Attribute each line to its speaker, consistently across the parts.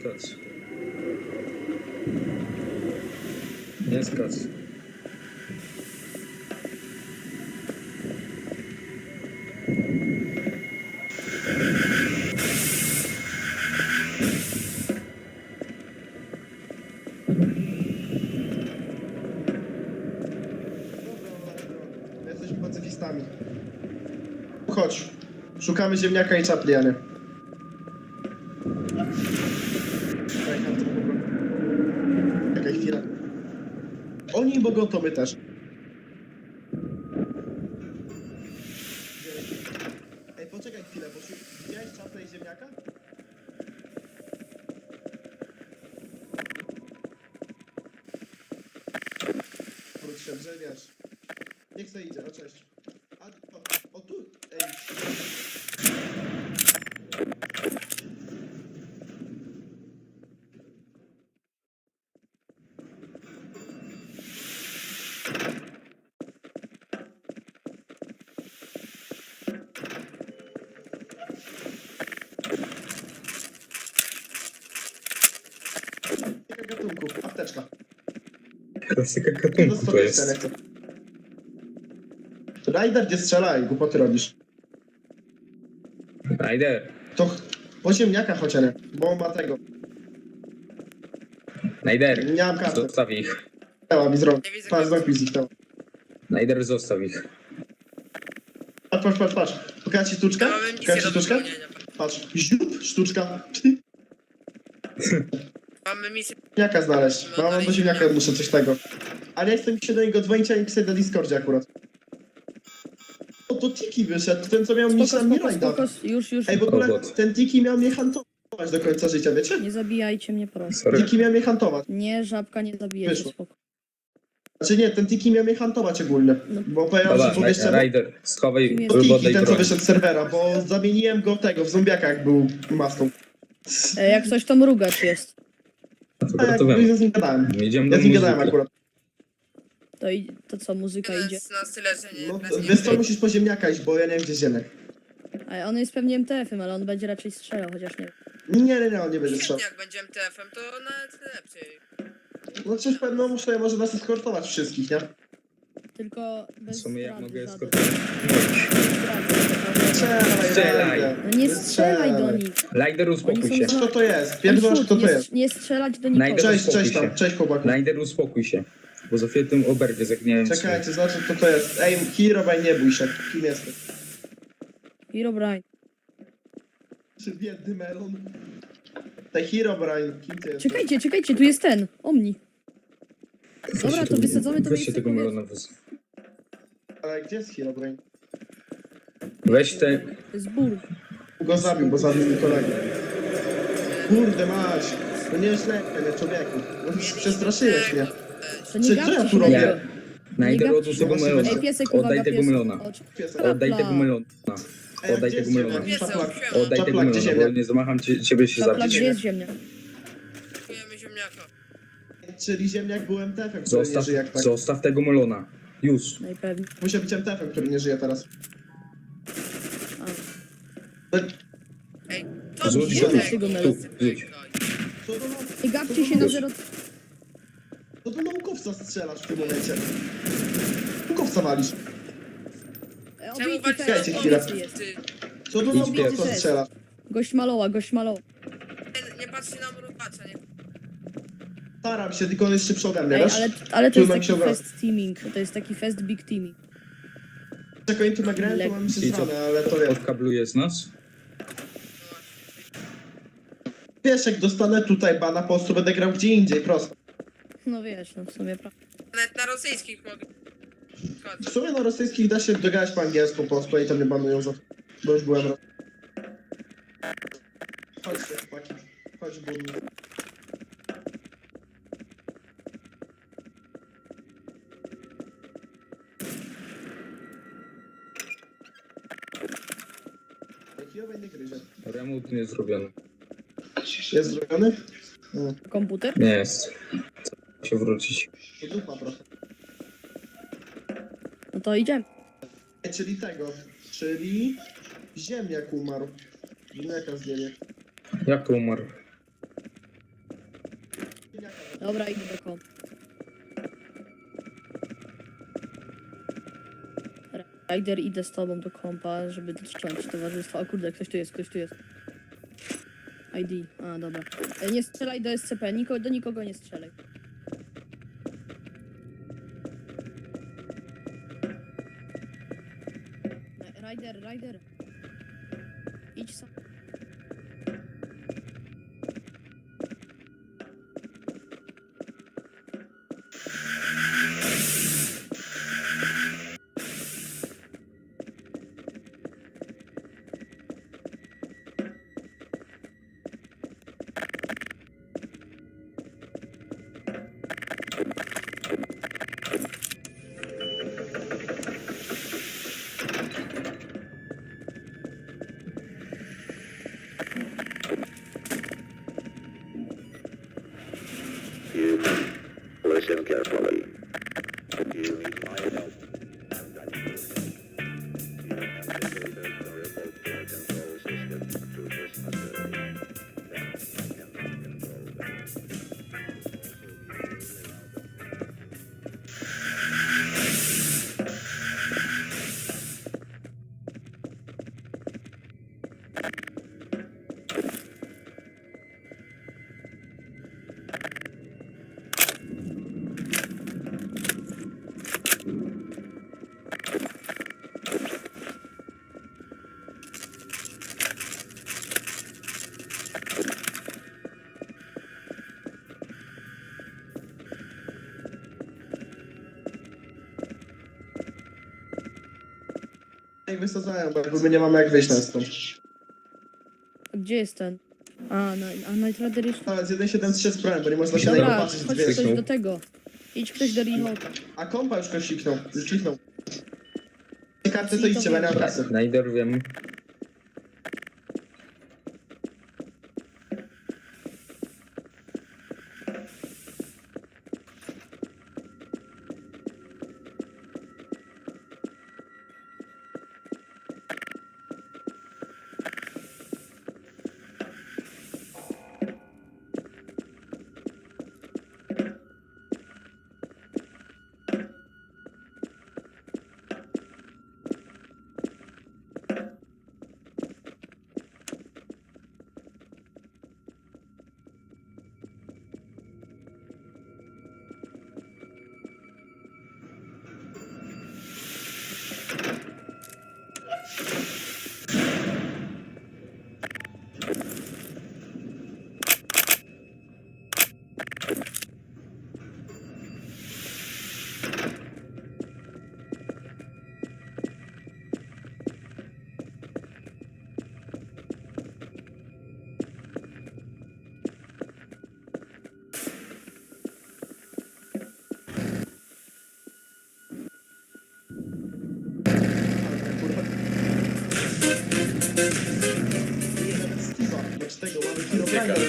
Speaker 1: skacz. Nie skacz.
Speaker 2: My jesteśmy pacyfistami. Chodź. Szukamy ziemniaka i czapli. Czekaj, chwilę. Oni mogą, to my też. Ej, poczekaj chwilę, bo szu- widziałeś czaplę i ziemniaka? Wróć się, że wiesz. Niech se idzie, no cześć. A, o, o tu, ej. Kilka gatunków, apteczka.
Speaker 1: Klasyka
Speaker 2: Nie
Speaker 1: gatunku to jest.
Speaker 2: Rajder, gdzie strzelaj, głupoty robisz.
Speaker 1: Ryder.
Speaker 2: To ch- po ziemniaka chociaż nie, bo on ma tego.
Speaker 1: Ryder.
Speaker 2: Nie mam karty.
Speaker 1: Zostaw ich.
Speaker 2: Chciała mi zrobić.
Speaker 3: Nie widzę
Speaker 2: Patrz,
Speaker 3: karty.
Speaker 1: Ryder, zostaw ich.
Speaker 2: Patrz, patrz, patrz, patrz. Pokaż ci sztuczkę? Pokaż ci
Speaker 3: do
Speaker 2: sztuczkę?
Speaker 3: wypełnienia.
Speaker 2: Patrz, ziup, sztuczka.
Speaker 3: Mamy misję.
Speaker 2: Ziemniaka znaleźć.
Speaker 3: No,
Speaker 2: Mam do ziemniaka, muszę coś tego. Ale ja chcę mi się do niego dzwonić, a nie pisać na Discordzie akurat. O, to Tiki wyszedł, ten co miał
Speaker 4: spoko,
Speaker 2: Miranda.
Speaker 4: spoko, już, już.
Speaker 2: Ej, w ogóle
Speaker 1: Robot.
Speaker 2: ten Tiki miał mnie hantować do końca życia, wiecie?
Speaker 4: Nie zabijajcie mnie, proszę.
Speaker 1: Sorry.
Speaker 2: Tiki miał mnie hantować.
Speaker 4: Nie, żabka, nie zabijajcie,
Speaker 2: Wyszło.
Speaker 4: spoko.
Speaker 2: Znaczy nie, ten Tiki miał mnie hantować ogólnie.
Speaker 4: No.
Speaker 2: Bo powiedział, że
Speaker 1: Dobra,
Speaker 2: powiesz
Speaker 1: Ryder, schowaj
Speaker 4: Kim jest?
Speaker 2: To Tiki,
Speaker 1: i
Speaker 2: ten co
Speaker 1: broń.
Speaker 2: wyszedł z serwera, bo zamieniłem go tego, w zombiaka jak był maską.
Speaker 4: E, jak coś to mrugacz jest.
Speaker 1: To wiem.
Speaker 2: ja z nim gadałem.
Speaker 1: Jedziemy
Speaker 2: Ja
Speaker 1: do
Speaker 2: z nim gadałem
Speaker 1: muzyki.
Speaker 2: akurat.
Speaker 4: To, i, to co, muzyka idzie?
Speaker 3: Nas, nas tyle, że nie.
Speaker 2: No,
Speaker 3: nas nie
Speaker 2: wiesz co, musisz po ziemniaka iść, bo ja nie wiem gdzie ziemniak.
Speaker 4: A on jest pewnie MTF-em, ale on będzie raczej strzelał, chociaż nie.
Speaker 2: Nie, nie, nie, on nie będzie strzelał.
Speaker 3: Świetnie, jak będzie MTF-em, to nawet lepiej.
Speaker 2: No coś pewno muszę, może nas eskortować wszystkich, nie?
Speaker 4: Tylko
Speaker 1: W
Speaker 4: bez
Speaker 1: sumie jak
Speaker 4: zdrady
Speaker 1: mogę
Speaker 4: żadnej.
Speaker 1: eskortować.
Speaker 2: Strzelaj.
Speaker 4: No nie strzelaj do nich.
Speaker 1: Ryder, uspokój
Speaker 4: Oni
Speaker 1: się.
Speaker 4: są
Speaker 2: Kto to jest? Pierdolasz, kto to
Speaker 4: nie,
Speaker 2: jest?
Speaker 4: nie strzelać do nikogo.
Speaker 1: Najpierw-
Speaker 2: Cześć, cześć tam, cześć chłopaku.
Speaker 1: Ryder, uspokój się. Bo za chwilę tym oberwie zagniałem
Speaker 2: Czekajcie, zobaczę kto to jest. Ej, Hirobaj, nie bój się. Kim jesteś?
Speaker 4: Hero Brian.
Speaker 2: Czy biedny melon? Tej Herobrine, kim ty jesteś?
Speaker 4: Czekajcie, czekajcie, tu jest ten. Omni. Dobra, to wysadzamy to
Speaker 1: Weźcie
Speaker 4: miejsce
Speaker 1: tego melona. wys-
Speaker 2: Ale gdzie jest Herobrine?
Speaker 1: Weź te...
Speaker 4: To jest ból.
Speaker 2: Go zabił, bo zabił mi kolegę. Kurde mać. No nie źle, nie człowieku. No, przestraszyłeś mnie.
Speaker 4: To nie
Speaker 2: Czy co ja
Speaker 4: gapcie
Speaker 2: tu
Speaker 4: się
Speaker 2: robię?
Speaker 4: Nie
Speaker 1: oddaj tego
Speaker 2: gapcie.
Speaker 1: melona.
Speaker 4: Ej, piesek, uwaga,
Speaker 1: Oddaj tego
Speaker 4: piesek.
Speaker 1: melona.
Speaker 2: Piesek.
Speaker 1: Oddaj tego melona.
Speaker 2: Ej,
Speaker 1: Oddaj
Speaker 2: gdzie
Speaker 1: tego
Speaker 2: jest
Speaker 1: melona.
Speaker 2: Czaplak.
Speaker 1: Oddaj tego
Speaker 2: Czaplak, gdzie
Speaker 1: melona, bo nie zamacham cie- ciebie się
Speaker 4: Szapla,
Speaker 1: zabić.
Speaker 4: gdzie jest
Speaker 3: ziemniaka.
Speaker 2: Czyli ziemniak był MTF-em, który nie
Speaker 1: Zostaw,
Speaker 2: żyje jak tak.
Speaker 1: zostaw tego melona. Już.
Speaker 4: Najpewniej.
Speaker 2: Musiał być MTF-em, który nie żyje teraz.
Speaker 3: Ej, to
Speaker 4: tego melona.
Speaker 1: Rzuć.
Speaker 2: Co do,
Speaker 4: Nie gapcie się na zero...
Speaker 2: co do naukowca strzelasz w tym momencie? Naukowca walisz.
Speaker 4: E,
Speaker 3: Czemu
Speaker 4: Obity
Speaker 3: walczysz
Speaker 4: te-
Speaker 2: Czekajcie chwilę.
Speaker 4: obity jest.
Speaker 3: ty?
Speaker 2: Co do
Speaker 1: Idź
Speaker 2: naukowca strzelasz?
Speaker 4: Gość maloła, gość maloła.
Speaker 3: Nie, nie patrzcie na mrugacza, nie.
Speaker 2: Staram się, tylko on jest szybszy ode mnie,
Speaker 4: Ej,
Speaker 2: wiesz?
Speaker 4: ale, ale to
Speaker 2: Tu
Speaker 4: jest
Speaker 2: nam
Speaker 4: taki fest teaming. To jest taki fest big teaming.
Speaker 2: Jak oni tu nagrałem, to mam się
Speaker 1: I co?
Speaker 2: zrane, ale to wiem.
Speaker 1: Odkablujesz nas?
Speaker 2: Wiesz, jak dostanę tutaj bana, po prostu będę grał gdzie indziej, prosto.
Speaker 4: No wiesz, no w sumie prawda.
Speaker 3: Nawet na rosyjskich mogę.
Speaker 2: W sumie na rosyjskich da się dogadać po angielsku, po prostu i tam nie banują za to. Bo już byłem raz. Chodźcie, chłopaki. Chodź. Kijowej nie gryzie.
Speaker 1: Remont nie zrobiony.
Speaker 2: Jest zrobiony?
Speaker 4: Komputer?
Speaker 1: Nie jest. Trzeba się wrócić.
Speaker 2: to dupa trochę.
Speaker 4: No to idziemy.
Speaker 2: Czyli tego, czyli ziemniak umarł. Ziemniaka zdjęli.
Speaker 1: Jak umarł?
Speaker 4: Dobra, idę do kompa. Rider, idę z tobą do kompa, żeby dotrzymać towarzystwa. O kurde, ktoś tu jest, ktoś tu jest. ID, a dobra. E, Nie strzelaj do SCP, niko, do nikogo nie strzelaj. Rider, Rider. Thank
Speaker 5: you.
Speaker 2: Jak wysadzają, bo jakby my nie mamy jak wyjść na stąd.
Speaker 4: A Gdzie jest ten? A, na, a Night Rider jest...
Speaker 2: Ale z 1.7 z brałem, bo nie można się na niego
Speaker 4: Dobra,
Speaker 2: patrzeć
Speaker 4: chodź
Speaker 2: dwie.
Speaker 4: ktoś do tego. Idź ktoś do remote'a.
Speaker 2: A kompa już ktoś kliknął, już kliknął. Nie karty to idźcie, mam kasy.
Speaker 1: Snyder wiem.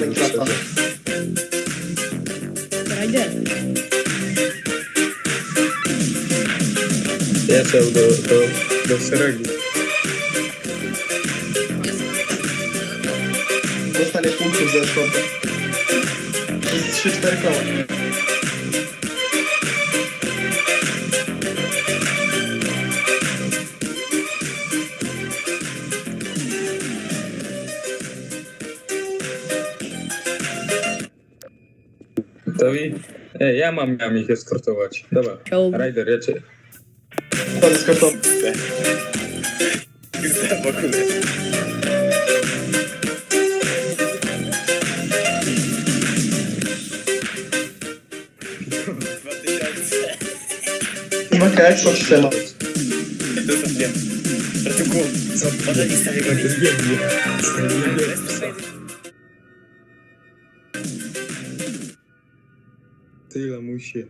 Speaker 2: Minecrafta.
Speaker 4: Rider,
Speaker 1: Ja chciał do, do, do szeregu.
Speaker 2: Dostanie punktów za jest 3-4 koła.
Speaker 1: To i... Ej, ja mam, miałem ich eskortować. Dobra.
Speaker 4: Chciałbym.
Speaker 1: Rider, ja cię...
Speaker 2: To jest karton.
Speaker 6: w ogóle. Dwa tysiące.
Speaker 2: Maka jak są ściema.
Speaker 6: Zostawiam. Ratunku. Może nie stawię go
Speaker 1: Tyle musi.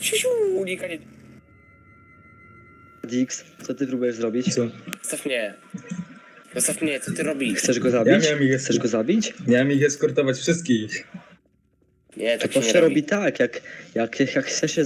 Speaker 6: Siusiu, unikanie.
Speaker 7: Dix, co ty próbujesz zrobić?
Speaker 1: Co?
Speaker 6: Zostaw mnie. Zostaw mnie, co ty robisz?
Speaker 7: Chcesz go
Speaker 1: Ja
Speaker 7: zabić?
Speaker 1: miałem ich,
Speaker 7: Chcesz go zabić?
Speaker 1: miałem ich eskortować wszystkich.
Speaker 6: Nie,
Speaker 7: To
Speaker 6: tak
Speaker 7: to
Speaker 6: się nie robi.
Speaker 7: robi tak, jak, jak, jak chcesz się